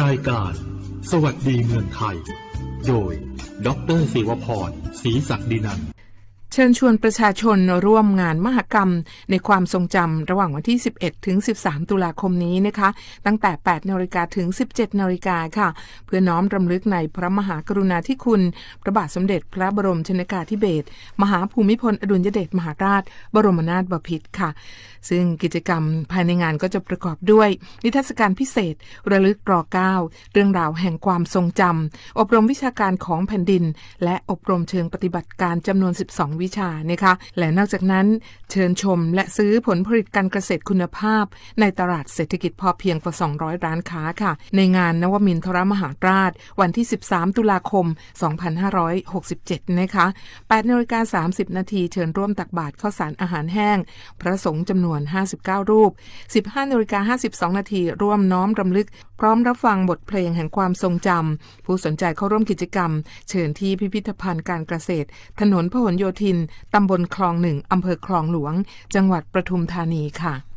รายการ สวัสดีเมืองไทย โดย ดรศิวพรศรีศักดินันเชิญชวนประชาชนร่วมงานมหกรรม ในความทรงจำระหว่างวันที่ 11 ถึง 13 ตุลาคมนี้นะคะ ตั้งแต่ 8นาฬิกาถึง 17นาฬิกาค่ะ เพื่อน้อมรำลึกในพระมหากรุณาธิคุณ พระบาทสมเด็จพระบรมชนกาธิเบศรมหาภูมิพลอดุลยเดชมหาราช บรมนาถบพิตรค่ะ ซึ่งกิจกรรมภายในงานก็จะประกอบด้วย นิทรรศการพิเศษ ระลึกรอเก้าเรื่องราวแห่งความทรงจำอบรมวิชาการของแผ่นดิน และอบรมเชิงปฏิบัติการจำนวน 12 วิชานะคะ และนอกจากนั้น เชิญชม และซื้อผลผลิตการเกษตรคุณภาพ ในตลาดเศรษฐกิจพอเพียงกว่า 200 ร้านค้าค่ะ ในงานนวมินทรมหาราช วันที่ 13 ตุลาคม 2567 นะคะ8นาฬิกา30 นาทีเชิญร่วมตักบาตรข้าวสารอาหารแห้ง พระสงฆ์จำนวน59 รูป 15นาฬิกา52 นาทีร่วมน้อมรำลึก พร้อมรับฟังบทเพลงแห่งความทรงจำ ผู้สนใจเข้าร่วมกิจกรรม เชิญที่พิพิธภัณฑ์การเกษตร ถนนพหลโยธิน ตำบลคลองหนึ่งอำเภอคลองหลวง จังหวัดประทุมธานีค่ะ